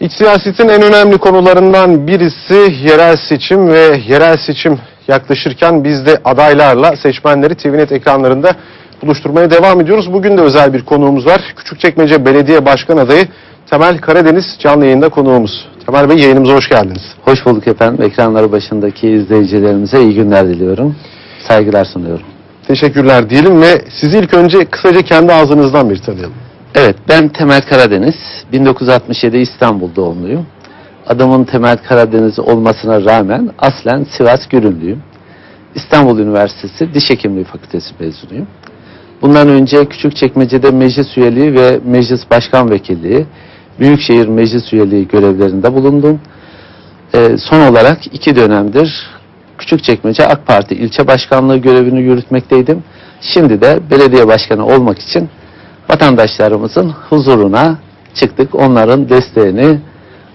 İç siyasetin en önemli konularından birisi yerel seçim ve yerel seçim yaklaşırken biz de adaylarla seçmenleri TVNet ekranlarında buluşturmaya devam ediyoruz. Bugün de özel bir konuğumuz var. Küçükçekmece Belediye Başkan Adayı Temel Karadeniz canlı yayında konuğumuz. Temel Bey yayınımıza hoş geldiniz. Hoş bulduk efendim. Ekranları başındaki izleyicilerimize iyi günler diliyorum. Saygılar sunuyorum. Teşekkürler diyelim ve sizi ilk önce kısaca kendi ağzınızdan bir tanıyalım. Evet ben Temel Karadeniz. 1967 İstanbul doğumluyum. Adamın Temel Karadeniz olmasına rağmen aslen Sivas Gürünlüyüm. İstanbul Üniversitesi Diş Hekimliği Fakültesi mezunuyum. Bundan önce Küçükçekmece'de meclis üyeliği ve meclis başkan vekilliği, Büyükşehir Meclis üyeliği görevlerinde bulundum. Ee, son olarak iki dönemdir Küçükçekmece AK Parti ilçe başkanlığı görevini yürütmekteydim. Şimdi de belediye başkanı olmak için vatandaşlarımızın huzuruna çıktık. Onların desteğini,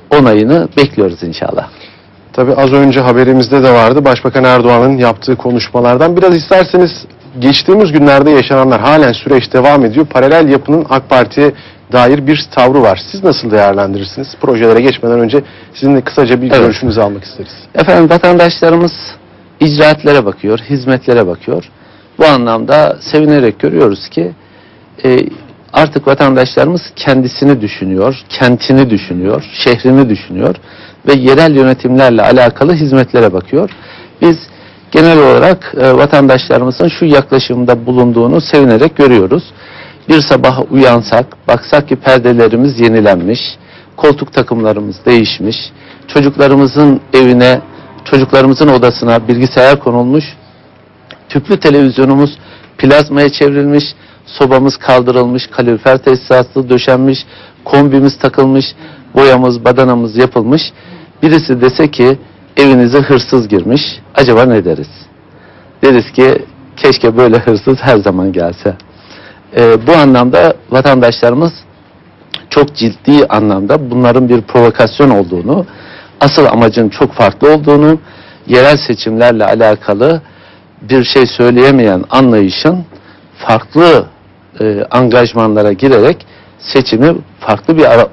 onayını bekliyoruz inşallah. Tabii az önce haberimizde de vardı Başbakan Erdoğan'ın yaptığı konuşmalardan. Biraz isterseniz geçtiğimiz günlerde yaşananlar halen süreç devam ediyor. Paralel yapının AK Parti'ye dair bir tavrı var. Siz nasıl değerlendirirsiniz? Projelere geçmeden önce sizin de kısaca bir Evet. görüşünüzü almak isteriz. Efendim vatandaşlarımız icraatlere bakıyor, hizmetlere bakıyor. Bu anlamda sevinerek görüyoruz ki e, artık vatandaşlarımız kendisini düşünüyor, kentini düşünüyor, şehrini düşünüyor ve yerel yönetimlerle alakalı hizmetlere bakıyor. Biz genel olarak e, vatandaşlarımızın şu yaklaşımda bulunduğunu sevinerek görüyoruz. Bir sabah uyansak, baksak ki perdelerimiz yenilenmiş, koltuk takımlarımız değişmiş, çocuklarımızın evine, çocuklarımızın odasına bilgisayar konulmuş, tüplü televizyonumuz plazmaya çevrilmiş, sobamız kaldırılmış, kalorifer tesisatı döşenmiş, kombimiz takılmış, boyamız, badanamız yapılmış. Birisi dese ki evinize hırsız girmiş, acaba ne deriz? Deriz ki keşke böyle hırsız her zaman gelse. Ee, bu anlamda vatandaşlarımız çok ciddi anlamda bunların bir provokasyon olduğunu, asıl amacın çok farklı olduğunu, yerel seçimlerle alakalı bir şey söyleyemeyen anlayışın farklı e, angajmanlara girerek seçimi farklı bir ara-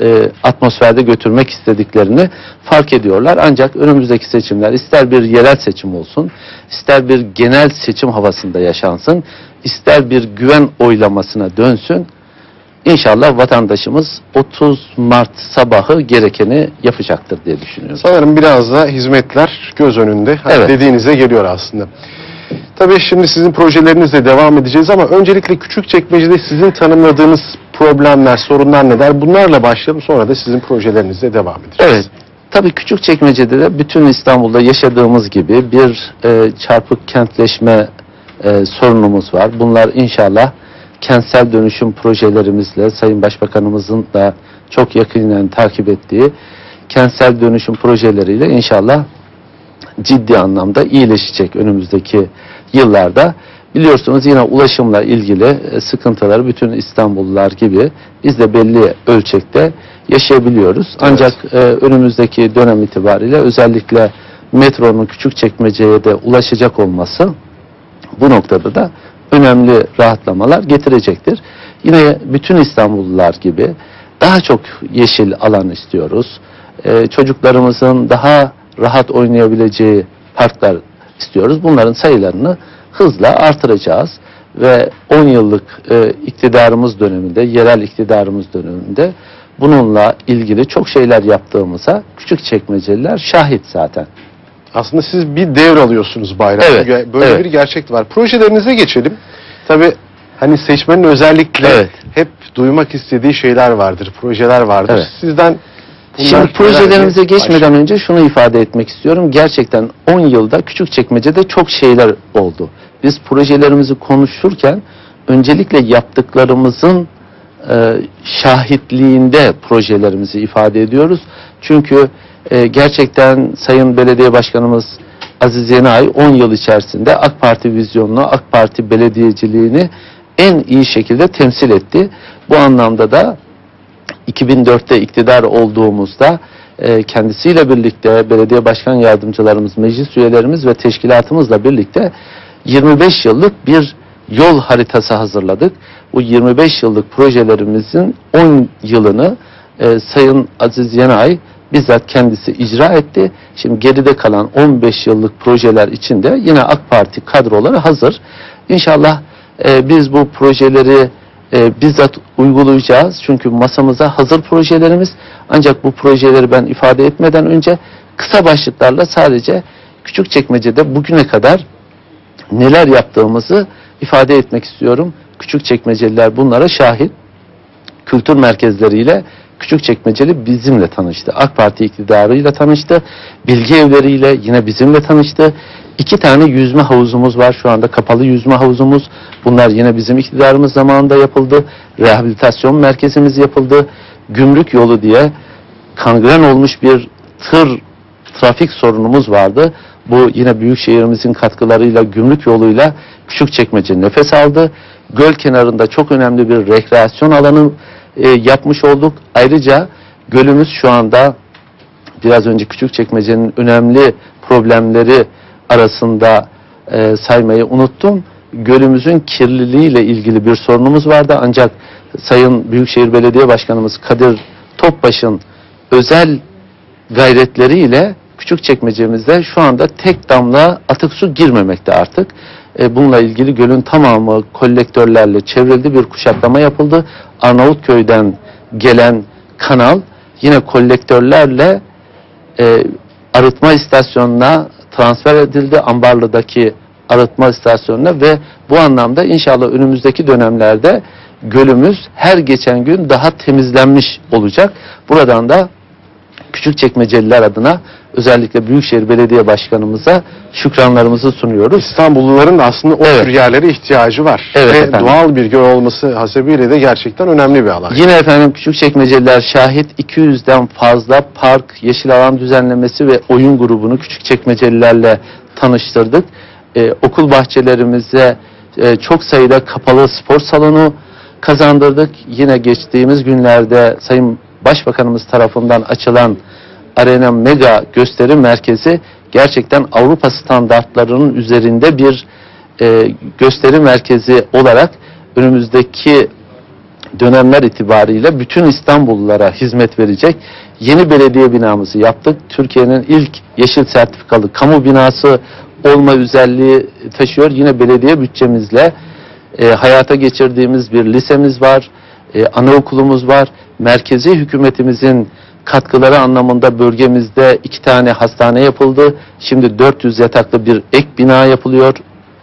e, atmosferde götürmek istediklerini fark ediyorlar. Ancak önümüzdeki seçimler ister bir yerel seçim olsun, ister bir genel seçim havasında yaşansın, ister bir güven oylamasına dönsün. İnşallah vatandaşımız 30 Mart sabahı gerekeni yapacaktır diye düşünüyorum. Sanırım biraz da hizmetler göz önünde. Hani Evet. Dediğinize geliyor aslında. Tabii şimdi sizin projelerinizle devam edeceğiz ama öncelikle Küçükçekmece'de sizin tanımladığınız problemler, sorunlar neler? Bunlarla başlayalım sonra da sizin projelerinizle devam edeceğiz. Evet. Tabii küçük çekmecede de bütün İstanbul'da yaşadığımız gibi bir e, çarpık kentleşme e, sorunumuz var. Bunlar inşallah kentsel dönüşüm projelerimizle Sayın Başbakanımızın da çok yakinen takip ettiği kentsel dönüşüm projeleriyle inşallah ciddi anlamda iyileşecek önümüzdeki yıllarda. Biliyorsunuz yine ulaşımla ilgili e, sıkıntıları bütün İstanbullular gibi biz de belli ölçekte yaşayabiliyoruz. Ancak e, önümüzdeki dönem itibariyle özellikle metronun küçük çekmeceye de ulaşacak olması bu noktada da önemli rahatlamalar getirecektir. Yine bütün İstanbullular gibi daha çok yeşil alan istiyoruz. Ee, çocuklarımızın daha rahat oynayabileceği parklar istiyoruz. Bunların sayılarını hızla artıracağız ve 10 yıllık e, iktidarımız döneminde, yerel iktidarımız döneminde bununla ilgili çok şeyler yaptığımıza küçük çekmeceliler şahit zaten. Aslında siz bir devr alıyorsunuz bayramda. Evet, Böyle evet. bir gerçek var. Projelerinize geçelim. Tabii hani seçmenin özellikle Evet. hep duymak istediği şeyler vardır, projeler vardır. Evet. Sizden Şimdi projelerimize geçmeden önce şunu ifade etmek istiyorum. Gerçekten 10 yılda Küçükçekmece'de çok şeyler oldu. Biz projelerimizi konuşurken öncelikle yaptıklarımızın e, şahitliğinde projelerimizi ifade ediyoruz. Çünkü e, gerçekten Sayın Belediye Başkanımız Aziz Yenay 10 yıl içerisinde AK Parti vizyonunu, AK Parti belediyeciliğini en iyi şekilde temsil etti. Bu anlamda da 2004'te iktidar olduğumuzda e, kendisiyle birlikte belediye başkan yardımcılarımız, meclis üyelerimiz ve teşkilatımızla birlikte 25 yıllık bir yol haritası hazırladık. Bu 25 yıllık projelerimizin 10 yılını e, Sayın Aziz Yenay bizzat kendisi icra etti. Şimdi geride kalan 15 yıllık projeler içinde yine AK Parti kadroları hazır. İnşallah e, biz bu projeleri e, bizzat uygulayacağız. Çünkü masamıza hazır projelerimiz. Ancak bu projeleri ben ifade etmeden önce kısa başlıklarla sadece küçük çekmecede bugüne kadar neler yaptığımızı ifade etmek istiyorum. Küçük çekmeceliler bunlara şahit. Kültür merkezleriyle Küçükçekmeceli bizimle tanıştı. AK Parti iktidarıyla tanıştı. Bilgi evleriyle yine bizimle tanıştı. İki tane yüzme havuzumuz var şu anda kapalı yüzme havuzumuz. Bunlar yine bizim iktidarımız zamanında yapıldı. Rehabilitasyon merkezimiz yapıldı. Gümrük yolu diye kangren olmuş bir tır trafik sorunumuz vardı. Bu yine büyük şehrimizin katkılarıyla gümrük yoluyla Küçükçekmece nefes aldı. Göl kenarında çok önemli bir rekreasyon alanı e, yapmış olduk. Ayrıca gölümüz şu anda biraz önce Küçükçekmece'nin önemli problemleri arasında e, saymayı unuttum. Gölümüzün kirliliğiyle ilgili bir sorunumuz vardı ancak Sayın Büyükşehir Belediye Başkanımız Kadir Topbaş'ın özel gayretleriyle küçük çekmecemizde şu anda tek damla atık su girmemekte artık. E, bununla ilgili gölün tamamı kolektörlerle çevrildi bir kuşatlama yapıldı. Arnavutköy'den gelen kanal yine kolektörlerle e, arıtma istasyonuna transfer edildi. Ambarlı'daki arıtma istasyonuna ve bu anlamda inşallah önümüzdeki dönemlerde gölümüz her geçen gün daha temizlenmiş olacak. Buradan da Küçükçekmeceliler adına özellikle Büyükşehir Belediye Başkanımıza şükranlarımızı sunuyoruz. İstanbulluların da aslında o Evet. tür yerlere ihtiyacı var. Evet Ve efendim. doğal bir göl olması hasebiyle de gerçekten önemli bir alan. Yine efendim Küçükçekmeceliler şahit 200'den fazla park, yeşil alan düzenlemesi ve oyun grubunu Küçükçekmecelilerle tanıştırdık. Ee, okul bahçelerimize e, çok sayıda kapalı spor salonu kazandırdık. Yine geçtiğimiz günlerde Sayın Başbakanımız tarafından açılan Arena Mega gösteri merkezi gerçekten Avrupa standartlarının üzerinde bir e, gösteri merkezi olarak önümüzdeki dönemler itibariyle bütün İstanbullulara hizmet verecek yeni belediye binamızı yaptık. Türkiye'nin ilk yeşil sertifikalı kamu binası olma özelliği taşıyor. Yine belediye bütçemizle e, hayata geçirdiğimiz bir lisemiz var, e, anaokulumuz var. Merkezi hükümetimizin katkıları anlamında bölgemizde iki tane hastane yapıldı. Şimdi 400 yataklı bir ek bina yapılıyor.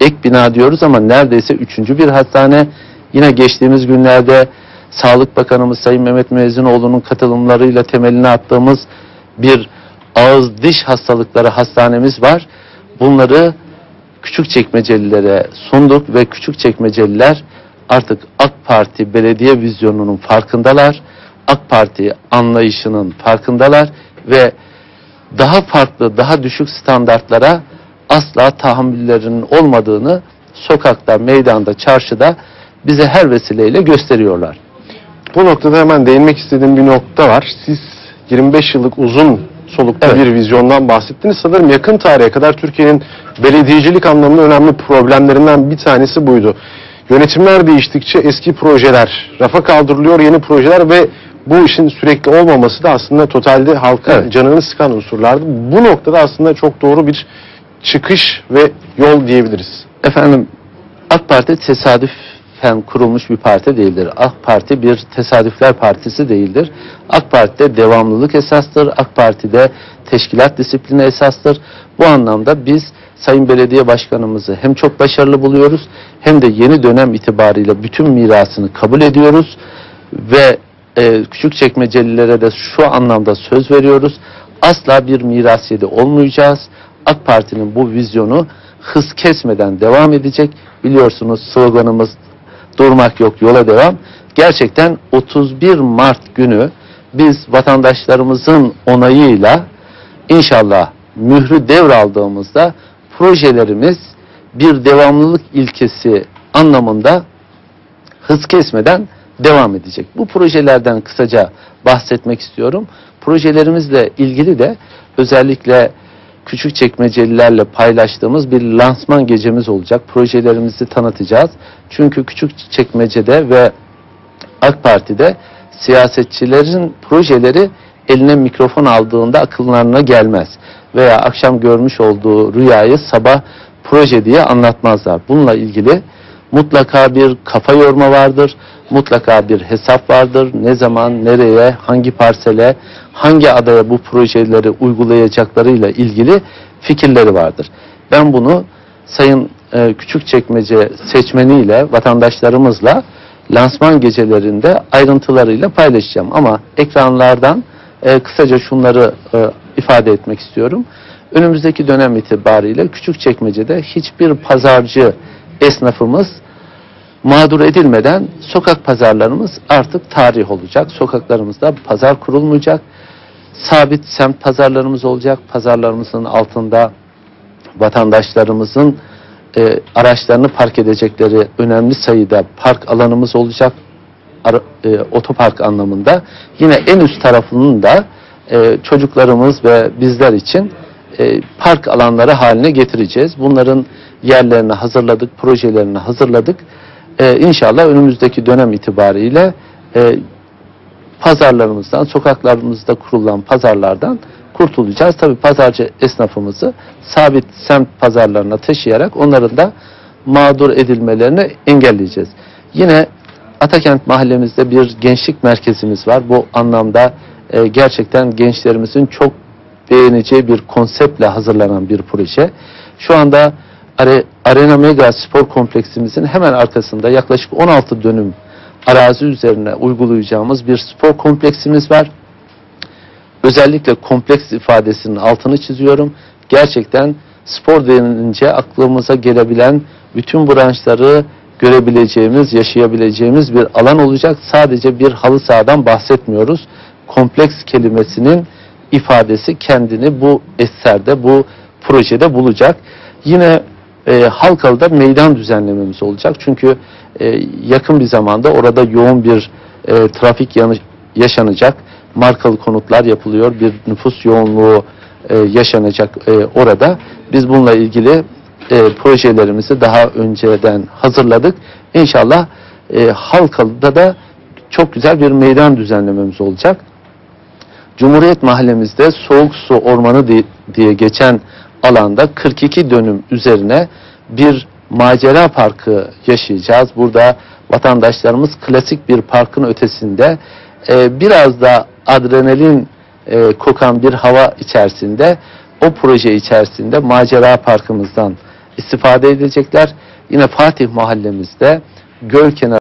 Ek bina diyoruz ama neredeyse üçüncü bir hastane. Yine geçtiğimiz günlerde Sağlık Bakanımız Sayın Mehmet Müezzinoğlu'nun katılımlarıyla temelini attığımız bir ağız diş hastalıkları hastanemiz var. Bunları küçük çekmecelilere sunduk ve küçük çekmeceliler artık AK Parti belediye vizyonunun farkındalar. AK Parti anlayışının farkındalar ve daha farklı, daha düşük standartlara asla tahammüllerinin olmadığını sokakta, meydanda, çarşıda bize her vesileyle gösteriyorlar. Bu noktada hemen değinmek istediğim bir nokta var. Siz 25 yıllık uzun soluklu Evet. bir vizyondan bahsettiniz. Sanırım yakın tarihe kadar Türkiye'nin belediyecilik anlamında önemli problemlerinden bir tanesi buydu. Yönetimler değiştikçe eski projeler rafa kaldırılıyor, yeni projeler ve bu işin sürekli olmaması da aslında totalde halkın Evet. canını sıkan unsurlardı. Bu noktada aslında çok doğru bir çıkış ve yol diyebiliriz. Efendim AK Parti tesadüfen kurulmuş bir parti değildir. AK Parti bir tesadüfler partisi değildir. AK Parti'de devamlılık esastır. AK Parti'de teşkilat disiplini esastır. Bu anlamda biz Sayın Belediye Başkanımızı hem çok başarılı buluyoruz hem de yeni dönem itibariyle bütün mirasını kabul ediyoruz ve e, küçük çekmecelilere de şu anlamda söz veriyoruz. Asla bir miras yedi olmayacağız. AK Parti'nin bu vizyonu hız kesmeden devam edecek. Biliyorsunuz sloganımız durmak yok yola devam. Gerçekten 31 Mart günü biz vatandaşlarımızın onayıyla inşallah mührü devraldığımızda projelerimiz bir devamlılık ilkesi anlamında hız kesmeden devam edecek. Bu projelerden kısaca bahsetmek istiyorum. Projelerimizle ilgili de özellikle küçük çekmecelilerle paylaştığımız bir lansman gecemiz olacak. Projelerimizi tanıtacağız. Çünkü küçük çekmecede ve AK Parti'de siyasetçilerin projeleri eline mikrofon aldığında akıllarına gelmez. Veya akşam görmüş olduğu rüyayı sabah proje diye anlatmazlar. Bununla ilgili mutlaka bir kafa yorma vardır. Mutlaka bir hesap vardır. Ne zaman, nereye, hangi parsele, hangi adaya bu projeleri uygulayacaklarıyla ilgili fikirleri vardır. Ben bunu Sayın e, Küçükçekmece seçmeniyle, vatandaşlarımızla lansman gecelerinde ayrıntılarıyla paylaşacağım. Ama ekranlardan e, kısaca şunları e, ifade etmek istiyorum. Önümüzdeki dönem itibariyle Küçükçekmece'de hiçbir pazarcı esnafımız mağdur edilmeden sokak pazarlarımız artık tarih olacak. Sokaklarımızda pazar kurulmayacak. Sabit semt pazarlarımız olacak. Pazarlarımızın altında vatandaşlarımızın e, araçlarını park edecekleri önemli sayıda park alanımız olacak. Ara- e, otopark anlamında. Yine en üst tarafının da e, çocuklarımız ve bizler için e, park alanları haline getireceğiz. Bunların yerlerini hazırladık, projelerini hazırladık. E, inşallah önümüzdeki dönem itibariyle e, pazarlarımızdan, sokaklarımızda kurulan pazarlardan kurtulacağız. Tabii pazarcı esnafımızı sabit semt pazarlarına taşıyarak onların da mağdur edilmelerini engelleyeceğiz. Yine Atakent mahallemizde bir gençlik merkezimiz var. Bu anlamda e, gerçekten gençlerimizin çok beğeneceği bir konseptle hazırlanan bir proje. Şu anda Arena Mega Spor Kompleksimizin hemen arkasında yaklaşık 16 dönüm arazi üzerine uygulayacağımız bir spor kompleksimiz var. Özellikle kompleks ifadesinin altını çiziyorum. Gerçekten spor denilince aklımıza gelebilen bütün branşları görebileceğimiz, yaşayabileceğimiz bir alan olacak. Sadece bir halı sahadan bahsetmiyoruz. Kompleks kelimesinin ifadesi kendini bu eserde, bu projede bulacak. Yine e, Halkalı'da meydan düzenlememiz olacak. Çünkü e, yakın bir zamanda orada yoğun bir e, trafik yanı- yaşanacak. Markalı konutlar yapılıyor. Bir nüfus yoğunluğu e, yaşanacak e, orada. Biz bununla ilgili e, projelerimizi daha önceden hazırladık. İnşallah e, Halkalı'da da çok güzel bir meydan düzenlememiz olacak. Cumhuriyet Mahallemizde Soğuk Su Ormanı di- diye geçen alanda 42 dönüm üzerine bir macera parkı yaşayacağız. Burada vatandaşlarımız klasik bir parkın ötesinde e, biraz da adrenalin e, kokan bir hava içerisinde o proje içerisinde macera parkımızdan istifade edecekler. Yine Fatih Mahallemizde göl kenarı